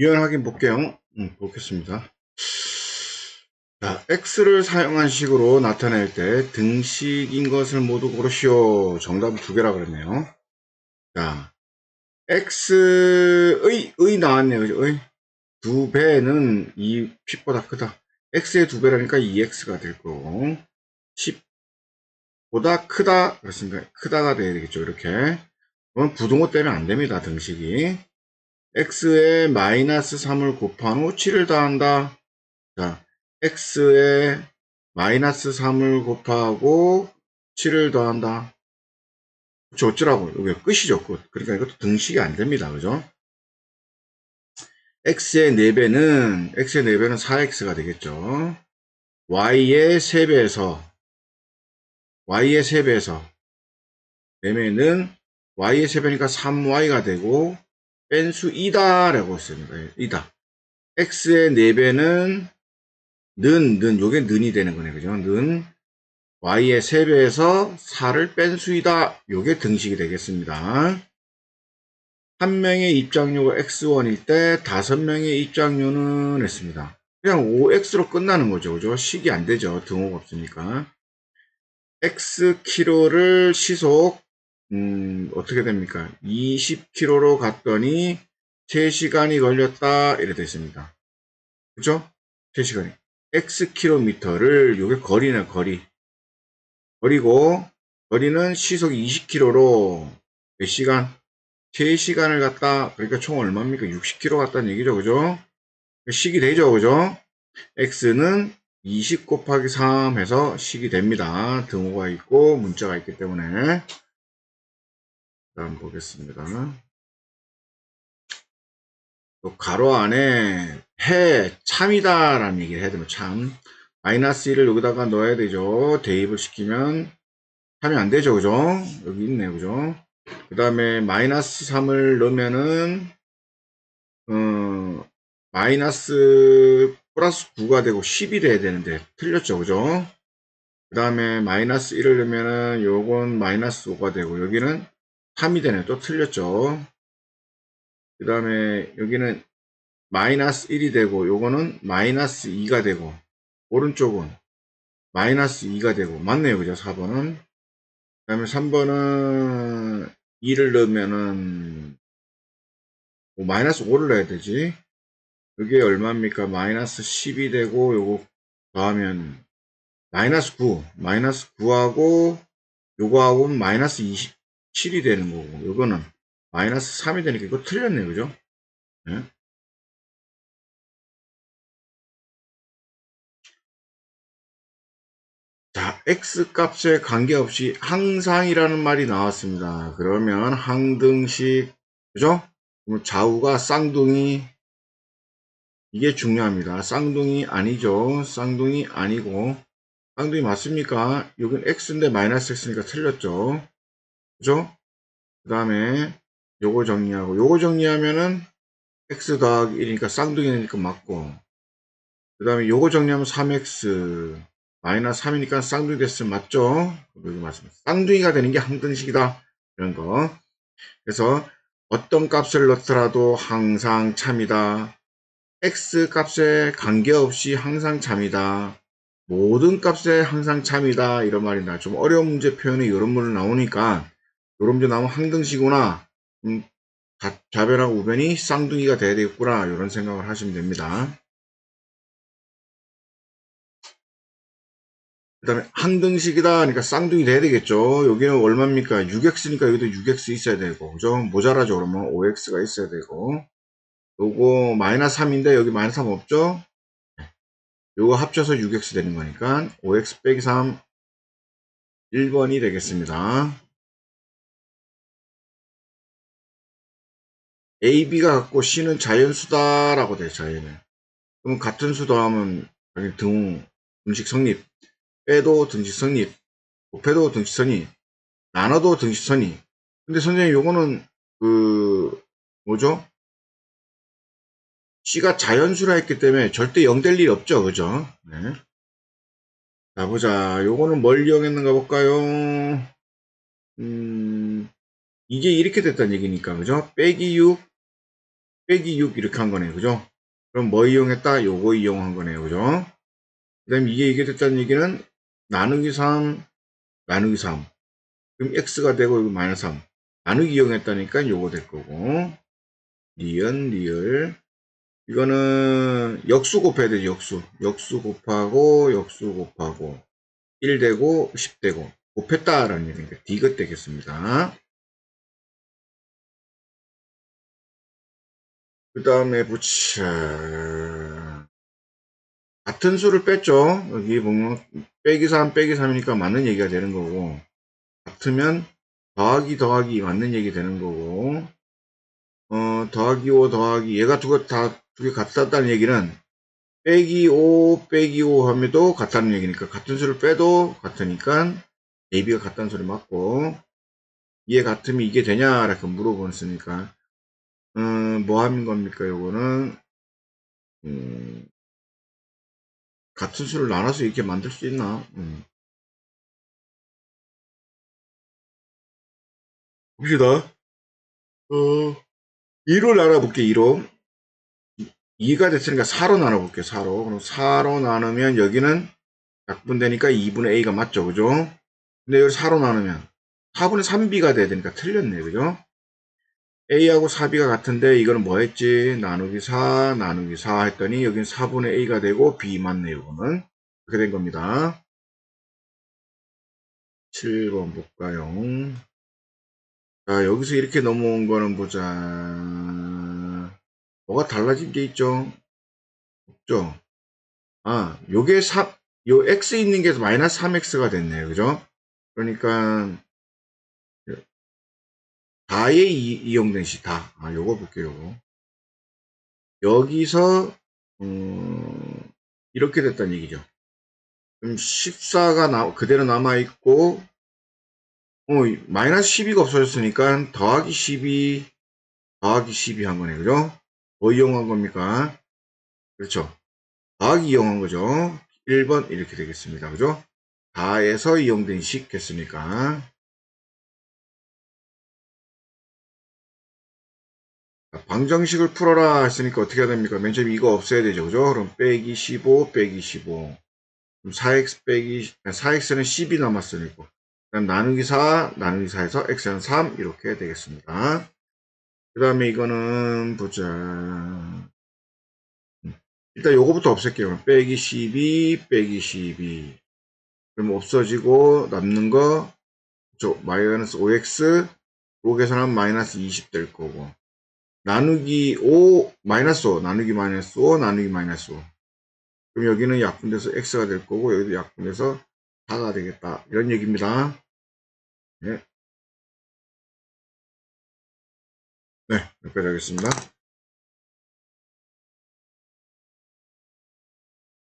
유연 확인 볼게요. 음, 보겠습니다. 자, x를 사용한 식으로 나타낼 때 등식인 것을 모두 고르시오. 정답은 두 개라 그랬네요. 자, x의, 의 나왔네요. 의. 두 배는 이 핏보다 크다. x의 두 배라니까 2x가 될 거고, 10보다 크다. 그렇습니까? 크다가 돼야 되겠죠. 이렇게. 그건 부동호 때문에 안 됩니다. 등식이. X에 마이너스 3을 곱한 후 7을 더한다. 자, x에 마이너스 3을 곱하고 7을 더한다. 어쩌라고. 이게 끝이죠, 끝. 그러니까 이것도 등식이 안 됩니다. 그죠? x의 4배는, x의 4배는 4x가 되겠죠. y의 3배에서, y의 3배에서, 4배는 y의 3배니까 3y가 되고, 뺀수 2다 라고 했습니다. 이다. x의 4배는 는, 는, 요게 는이 되는 거네. 그죠? 는 y의 3배에서 4를 뺀 수이다. 요게 등식이 되겠습니다. 한 명의 입장료가 x1일 때 다섯 명의 입장료는 했습니다. 그냥 5x로 끝나는 거죠. 그죠? 식이 안 되죠. 등호가 없으니까. x 킬로를 시속 음, 어떻게 됩니까? 20km로 갔더니 3시간이 걸렸다. 이래 됐습니다. 그죠? 3시간이. X킬로미터를, 요게 거리네, 거리. 거리고, 거리는 시속 20km로 몇 시간? 3시간을 갔다. 그러니까 총 얼마입니까? 60km 갔다는 얘기죠. 그죠? 식이 되죠. 그죠? X는 20 곱하기 3 해서 식이 됩니다. 등호가 있고 문자가 있기 때문에. 다음 보겠습니다. 또 가로 안에 해 참이다 라는 얘기를 해야 되면 참 마이너스 1을 여기다가 넣어야 되죠. 대입을 시키면 참이 안 되죠. 그죠? 여기 있네요. 그죠? 그 다음에 마이너스 3을 넣으면은 어, 마이너스 플러스 9가 되고 10이 돼야 되는데 틀렸죠. 그죠? 그 다음에 마이너스 1을 넣으면은 요건 마이너스 5가 되고 여기는 3이 되네. 또 틀렸죠. 그 다음에 여기는 마이너스 1이 되고 요거는 마이너스 2가 되고 오른쪽은 마이너스 2가 되고 맞네요. 그죠? 4번은 그 다음에 3번은 2를 넣으면은 뭐 마이너스 5를 넣어야 되지 이게 얼마입니까? 마이너스 10이 되고 요거 더하면 마이너스 9 마이너스 9하고 요거하고 마이너스 27이 되는 거고 요거는 마이너스 3이 되니까 이거 틀렸네요. 그죠? 네? 자, x 값에 관계없이 항상이라는 말이 나왔습니다. 그러면 항등식, 그죠? 좌우가 쌍둥이, 이게 중요합니다. 쌍둥이 아니죠. 쌍둥이 아니고, 쌍둥이 맞습니까? 여긴 x인데 마이너스 x니까 틀렸죠. 그죠? 그 다음에 요거 정리하고, 요거 정리하면은 x 더하기 1이니까 쌍둥이니까 맞고, 그 다음에 요거 정리하면 3x, 마이너스 3이니까 쌍둥이 됐으면 맞죠? 여기 맞습니다. 쌍둥이가 되는 게 항등식이다. 이런 거. 그래서 어떤 값을 넣더라도 항상 참이다. x 값에 관계없이 항상 참이다. 모든 값에 항상 참이다. 이런 말이다. 좀 어려운 문제 표현에 이런 문을 나오니까 이런 문제 나오면 항등식이구나. 음, 좌변하고 우변이 쌍둥이가 돼야 되겠구나. 이런 생각을 하시면 됩니다. 그 다음에 항등식이다. 그러니까 쌍둥이 돼야 되겠죠. 여기는 얼마입니까? 6x니까 여기도 6x 있어야 되고 그죠? 모자라죠. 그러면 5x가 있어야 되고. 요거 마이너스 3인데 여기 마이너스 3 없죠? 요거 합쳐서 6x 되는 거니까 5x 빼기 3 1번이 되겠습니다 A, B가 같고 C는 자연수다 라고 돼요 자연은 그럼 같은 수 더하면 등, 음식 성립 빼도 등식 성립, 곱해도 등식 성립, 나눠도 등식 성립. 근데 선생님 요거는 그 뭐죠? C가 자연수라 했기 때문에 절대 0 될 일이 없죠. 그죠? 네. 자 보자. 요거는 뭘 이용했는가 볼까요? 음, 이게 이렇게 됐다는 얘기니까 그죠? 빼기 6, 빼기 6 이렇게 한 거네요. 그죠? 그럼 뭐 이용했다? 요거 이용한 거네요. 그죠? 그 다음에 이게 이게 됐다는 얘기는 나누기 3, 나누기 3. 그럼 x가 되고 여기 마이너스 3. 나누기 이용했다니까 요거 될 거고. 리은, 리을. 이거는 역수 곱해야 되죠. 역수. 역수 곱하고 역수 곱하고 1 되고 10 되고 곱했다라는 얘기니까 디귿 되겠습니다. 그 다음에 붙여 같은 수를 뺐죠. 여기 보면 빼기 3 빼기 3이니까 맞는 얘기가 되는 거고 같으면 더하기 더하기 맞는 얘기 되는 거고 어 더하기 5 더하기 얘가 두 개 다 두 개 같았다는 얘기는 빼기 5 빼기 5 하면도 같다는 얘기니까 같은 수를 빼도 같으니까 AB가 같다는 소리 맞고 이해 같으면 이게 되냐 라고 물어보니까 음, 뭐 하는 겁니까 요거는? 음, 같은 수를 나눠서 이렇게 만들 수 있나? 음. 봅시다. 어 2로 나눠볼게 2로. 2가 됐으니까 4로 나눠볼게요 4로. 그럼 4로 나누면 여기는 약분되니까 2분의 a가 맞죠 그죠? 근데 여기 4로 나누면 4분의 3b가 돼야 되니까 틀렸네 그죠 a하고 4b가 같은데 이거는 뭐 했지? 나누기 4 나누기 4 했더니 여기는 4분의 a가 되고 b 맞네 요거는 그렇게 된 겁니다. 7번 볼까요 자 여기서 이렇게 넘어온 거는 보자. 뭐가 달라진 게 있죠? 없죠? 아 요게 3, 요 x 있는 게 마이너스 3x가 됐네요. 그죠? 그러니까 다에 이, 이용된 시 다. 아, 요거 볼게요. 여기서, 음, 이렇게 됐다는 얘기죠. 그럼 14가 나, 그대로 남아있고, 어, 마이너스 12가 없어졌으니까 더하기 12, 더하기 12 한 거네, 그죠? 뭐 이용한 겁니까? 그렇죠. 더하기 이용한 거죠. 1번 이렇게 되겠습니다. 그죠? 다에서 이용된 식 됐으니까. 방정식을 풀어라 했으니까 어떻게 해야 됩니까? 맨 처음에 이거 없애야 되죠. 그죠? 그럼 빼기 15, 빼기 15. 그럼 4x 빼기, 4x는 10이 남았으니까. 그럼 나누기 4, 나누기 4에서 x는 3 이렇게 되겠습니다. 그 다음에 이거는 보자. 일단 요거부터 없앨게요. 빼기 12, 빼기 12. 그럼 없어지고 남는 거, 저 마이너스 5x, 5 계산하면 마이너스 20 될 거고. 나누기 5 마이너스 5 나누기 마이너스 5 나누기 마이너스 5 그럼 여기는 약분돼서 x가 될 거고 여기도 약분돼서 4가 되겠다. 이런 얘기입니다. 네, 네 여기까지 하겠습니다